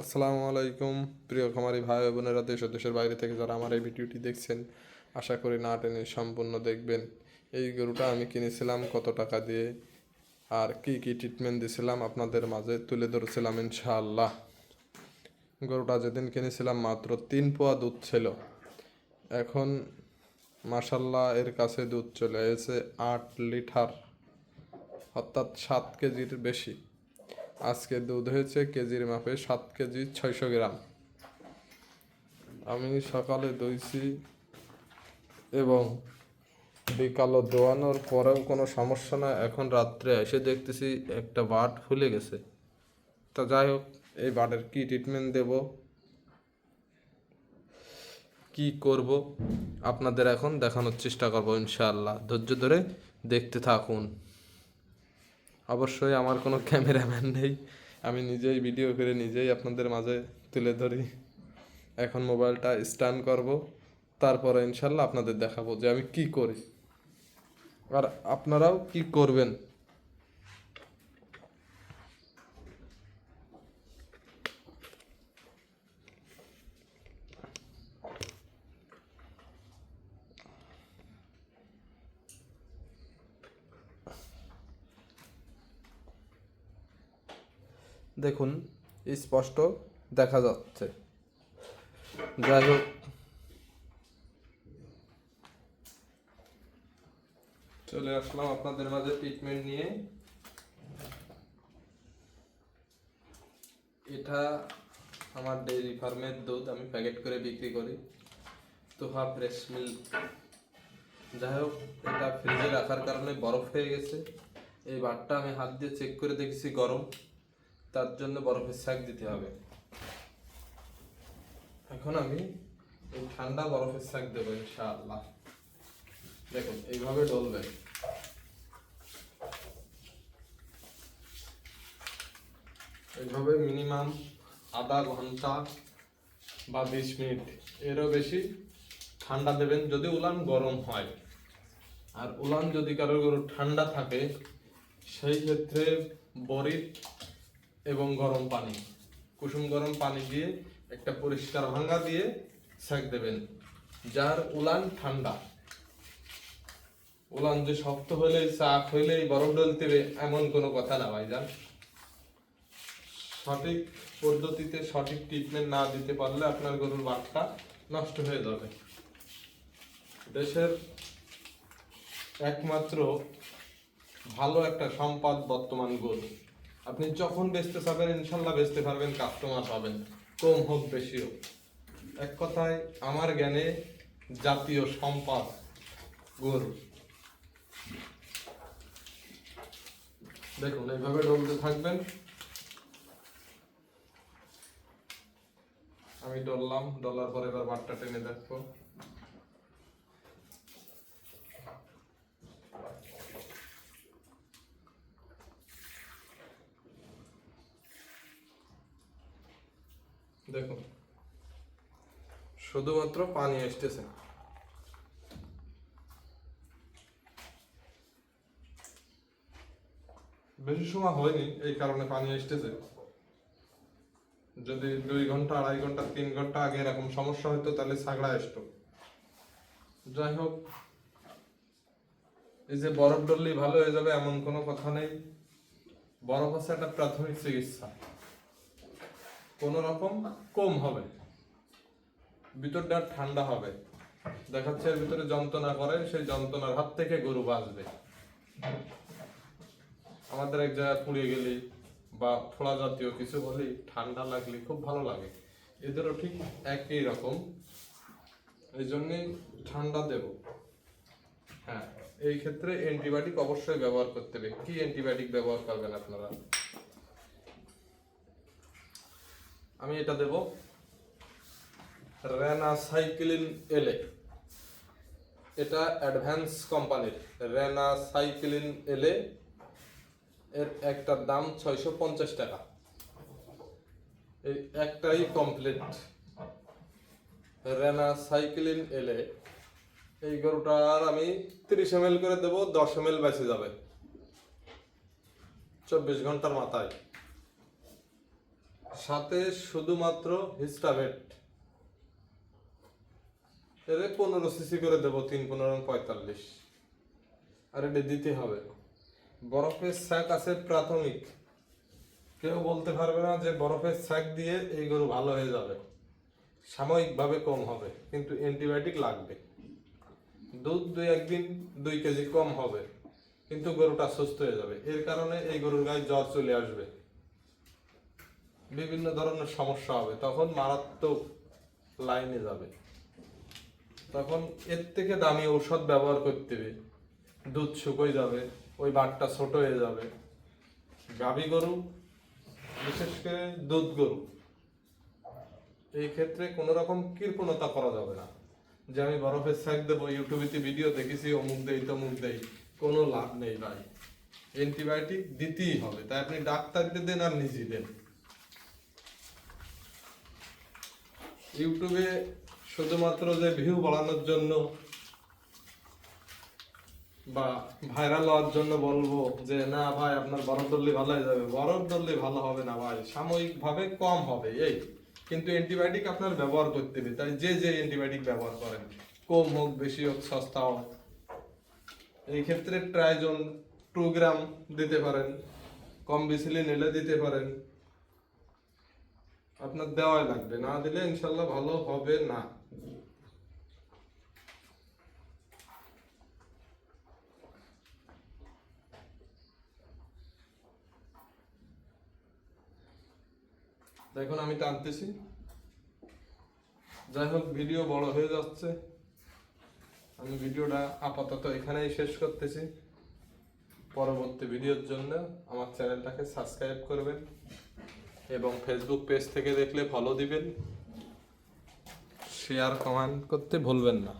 আসসালামু আলাইকুম, প্রিয় খামারি ভাই বোনেরা, দেশ দেশের বাইরে থেকে যারা আমার এই ভিডিওটি দেখছেন, আশা করি না টেনে সম্পূর্ণ দেখবেন। এই গরুটা আমি কিনেছিলাম কত টাকা দিয়ে, আর কি কি ট্রিটমেন্ট দিয়েছিলাম আপনাদের মাঝে তুলে ধরেছিলাম ইনশাআল্লাহ। গরুটা যেদিন কিনেছিলাম মাত্র তিন পোয়া দুধ ছিল। এখন মাসাল্লাহ এর কাছে দুধ চলে এসেছে আট লিটার, অর্থাৎ সাত কেজির বেশি। আজকে দুধ হয়েছে কেজির মাপে সাত কেজি ছয়শো গ্রাম। আমি সকালে দইছি এবং বিকালও দোয়ানোর পরেও কোনো সমস্যা না এখন রাত্রে এসে দেখতেছি একটা বাট ফুলে গেছে। তা যাই হোক, এই বাটের কি ট্রিটমেন্ট দেব? কি করব? আপনাদের এখন দেখানোর চেষ্টা করব ইনশাআল্লাহ। ধৈর্য ধরে দেখতে থাকুন। অবশ্যই আমার কোনো ক্যামেরাম্যান নেই। আমি নিজেই ভিডিও করে নিজেই আপনাদের মাঝে তুলে ধরি। এখন মোবাইলটা স্ট্যান্ড করব, তারপরে ইনশাল্লাহ আপনাদের দেখাবো যে আমি কি করি। আর আপনারাও কি করবেন? দেখুন স্পষ্ট দেখা যাচ্ছে। যাই হোক। চলে আসলাম আপনাদের মাঝে ট্রিটমেন্ট নিয়ে। এটা আমার ডেইরি ফার্মের দুধ, আমি প্যাকেট করে বিক্রি করি। তোহা ফ্রেশ মিল্ক যাই হোক, এটা ফ্রিজে রাখার কারণে বরফ হয়ে গেছে। এই বারটা আমি হাত দিয়ে চেক করে দেখেছি গরম। তার জন্য বরফের শাক দিতে হবে। এখন আমি এই ঠান্ডা বরফের শাক দেবো, ইনশাআল্লাহ। দেখুন, এইভাবে ডলবে। এইভাবে মিনিমাম আধা ঘণ্টা বা বিশ মিনিট। এরও বেশি ঠান্ডা দেবেন যদি উলান গরম হয়। আর উলান যদি কারও গরু ঠান্ডা থাকে, সেই ক্ষেত্রে বরিট এবং গরম পানি। কুসুম গরম পানি দিয়ে একটা পরিষ্কার ভাঙ্গা দিয়ে সেক দেবেন, যার উলান ঠান্ডা। উলান যে শক্ত হলে চাক হইলেই বরফ ডলতে এমন কোনো কথা না ভাইজান। সঠিক পদ্ধতিতে সঠিক ট্রিটমেন্ট না দিতে পারলে আপনার গরুর বাচ্চা নষ্ট হয়ে যাবে। দেশের একমাত্র ভালো একটা সম্পদ বর্তমান গরু। আপনি যখন বেচতে চাবেন ইনশাল্লাহ বেচতে পারবেন কাস্টমার পাবেন। কম হোক, বেশি হোক। এক কথায়, আমার জ্ঞানে জাতীয় সম্পদ গরু। দেখুন, এইভাবে ডলতে থাকবেন। আমি ডললাম, ডলার পরে এবার বাটটা টেনে দেখব। দেখুন। শুধুমাত্র পানি আসতেছে। বেশি সময় হয়নি এই কারণে পানি আসতেছে। যদি দুই ঘণ্টা, আড়াই ঘণ্টা, তিন ঘণ্টা আগে এরকম সমস্যা হতো তাহলে ছাগড়া আসতো। যাই হোক, এই যে বরফ ডললেই ভালো হয়ে যাবে, এমন কোনো কথা নেই। বরফ হচ্ছে একটা প্রাথমিক চিকিৎসা। কোন রকম কম হবে। ভিতরটা ঠান্ডা হবে। দেখাচ্ছে এর ভিতরে যন্ত্রণা করে, সেই যন্ত্রণার হাত থেকে গরু বাঁচবে। আমাদের এক জায়গায় পুড়ে গেলে বা ফোড়া জাতীয় কিছু হলেই ঠান্ডা লাগলে খুব ভালো লাগে। এদেরও ঠিক একই রকম। এই জন্যে ঠান্ডা দেব। হ্যাঁ এই ক্ষেত্রে অ্যান্টিবায়োটিক অবশ্যই ব্যবহার করতে হবে। কি অ্যান্টিবায়োটিক ব্যবহার করবেন আপনারা? আমি এটা দেব রেনা সাইক্লিন এলে এটা অ্যাডভান্স কোম্পানির রেনা সাইক্লিন এলে এর একটার দাম ছয়শো পঞ্চাশ টাকা। এই একটাই কমপ্লিট রেনা সাইক্লিন এলে এই গরুটার আমি তিরিশ এম করে দেবো, দশ এম এল বেঁচে যাবে। চব্বিশ ঘণ্টার মাথায়। সাথে শুধুমাত্র হিস্টাভেট। এর পনেরো সিসি করে দেবো, তিন, পনেরো, পঁয়তাল্লিশ। আর এটা দিতে হবে। বরফের স্যাক আছে প্রাথমিক। কেউ বলতে পারবে না যে বরফের স্যাক দিয়ে এই গরু ভালো হয়ে যাবে। সাময়িকভাবে কম হবে, কিন্তু অ্যান্টিবায়োটিক লাগবে। দুধ দুই একদিন দুই কেজি কম হবে, কিন্তু গরুটা সুস্থ হয়ে যাবে। এর কারণে এই গরুর গায়ে জ্বর চলে আসবে। বিভিন্ন ধরনের সমস্যা হবে, তখন মারাত্মক লাইনে যাবে। তখন এর থেকে দামি ঔষধ ব্যবহার করতে হবে। দুধ শুকোয় যাবে, ওই বাঘটা ছোট হয়ে যাবে। গাভী গরু, বিশেষ করে দুধ গরু, এই ক্ষেত্রে কোনো রকম কৃপণতা করা যাবে না। যে আমি বরফের স্যাক দেবো ইউটিউবেতে ভিডিও দেখেছি অমুক দেই তমুক দেই কোনো লাভ নেই ভাই। অ্যান্টিবায়োটিক দিতেই হবে, তাই আপনি ডাক্তারকে দেন আর নিজে দেন। ইউটিউবে শুধুমাত্র যে ভিউ বাড়ানোর জন্য বা ভাইরাল হওয়ার জন্য বলব যে, না ভাই, আপনার বরফ দল্লি ভালো হয়ে যাবে। বরফ দল্লি ভালো হবে না ভাই সাময়িক ভাবে কম হবে, এই। কিন্তু অ্যান্টিবায়োটিক আপনার ব্যবহার করতে হবে, তাই যে যে অ্যান্টিবায়োটিক ব্যবহার করেন, কম হোক, বেশি হোক, সস্তা হোক। এই ক্ষেত্রে ট্রাইজন টু গ্রাম দিতে পারেন, কম বিসিলি নিলে দিতে পারেন। আপনার দেওয়াই লাগবে। না দিলে ইনশাল্লাহ ভালো হবে না। দেখুন, আমি টানতেছি। যাই হোক, ভিডিও বড় হয়ে যাচ্ছে। আমি ভিডিওটা আপাতত এখানেই শেষ করতেছি। পরবর্তী ভিডিওর জন্য আমার চ্যানেলটাকে সাবস্ক্রাইব করবেন। এবং ফেসবুক পেজ থেকে দেখলে ফলো দিবেন শেয়ার কমেন্ট করতে ভুলবেন না।